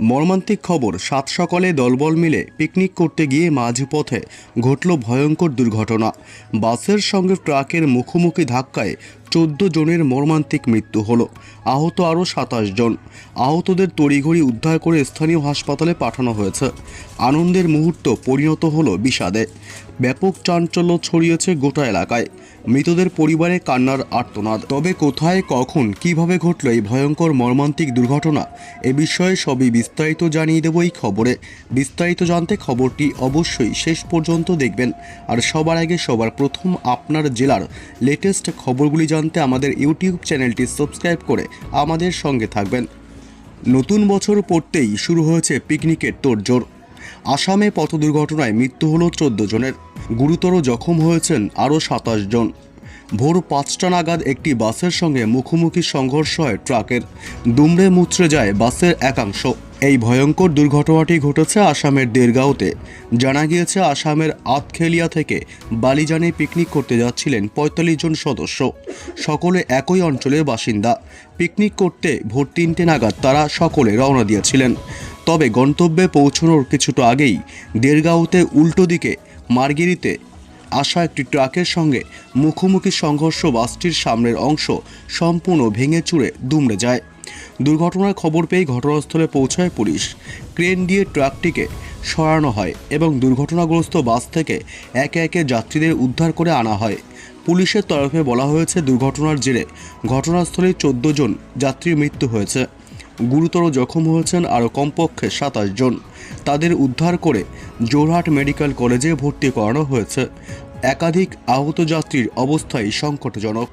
মর্মান্তিক খবর, সাত সকালে দলবল মিলে পিকনিক করতে গিয়ে মাঝপথে ঘটল ভয়ঙ্কর দুর্ঘটনা। বাসের সঙ্গে ট্রাকের মুখোমুখি ধাক্কায় চোদ্দ জনের মর্মান্তিক মৃত্যু হলো। আহত আরও সাতাশ জন। আহতদের তড়িঘড়ি উদ্ধার করে স্থানীয় হাসপাতালে পাঠানো হয়েছে। আনন্দের মুহূর্ত পরিণত হলো বিষাদে। ব্যাপক চাঞ্চল্য ছড়িয়েছে গোটা এলাকায়। মৃতদের পরিবারে কান্নার আর্তনাদ। তবে কোথায়, কখন, কীভাবে ঘটল এই ভয়ঙ্কর মর্মান্তিক দুর্ঘটনা, এ বিষয়ে সবই বিস্তারিত জানিয়ে দেব এই খবরে। বিস্তারিত জানতে খবরটি অবশ্যই শেষ পর্যন্ত দেখবেন। আর সবার আগে সবার প্রথম আপনার জেলার লেটেস্ট খবরগুলি জানতে আমাদের ইউটিউব চ্যানেলটি সাবস্ক্রাইব করে আমাদের সঙ্গে থাকবেন। নতুন বছর পড়তেই শুরু হয়েছে পিকনিকের তোড়জোড়। আসামে পথ দুর্ঘটনায় মৃত্যু হল চোদ্দ জনের। গুরুতর জখম হয়েছেন আরও সাতাশ জন। ভোর পাঁচটা নাগাদ একটি বাসের সঙ্গে মুখোমুখি সংঘর্ষ হয় ট্রাকের। দুমড়ে মুচড়ে যায় বাসের একাংশ। এই ভয়ঙ্কর দুর্ঘটনাটি ঘটেছে আসামের দেরগাঁওতে। জানা গিয়েছে, আসামের আতখেলিয়া থেকে বালিজানে পিকনিক করতে যাচ্ছিলেন পঁয়তাল্লিশ জন সদস্য। সকলে একই অঞ্চলের বাসিন্দা। পিকনিক করতে ভোর তিনটে নাগাদ তারা সকলে রওনা দিয়েছিলেন। তবে গন্তব্যে পৌঁছানোর কিছুটা আগেই দেরগাঁওতে উল্টো দিকে মার্গিরিতে আসা একটি ট্রাকের সঙ্গে মুখোমুখি সংঘর্ষ বাসটির সামনের অংশ সম্পূর্ণ ভেঙে চুড়ে দুমড়ে যায়। দুর্ঘটনার খবর পেয়ে ঘটনাস্থলে পৌঁছায় পুলিশ। ক্রেন দিয়ে ট্রাকটিকে সরানো হয় এবং দুর্ঘটনাগ্রস্ত বাস থেকে একে একে যাত্রীদের উদ্ধার করে আনা হয়। পুলিশের তরফে বলা হয়েছে, দুর্ঘটনার জেরে ঘটনাস্থলে চোদ্দ জন যাত্রীর মৃত্যু হয়েছে। গুরুতর জখম হয়েছেন আরও কমপক্ষে সাতাশ জন। তাদের উদ্ধার করে জোরহাট মেডিকেল কলেজে ভর্তি করানো হয়েছে। একাধিক আহত যাত্রীর অবস্থাই সংকটজনক।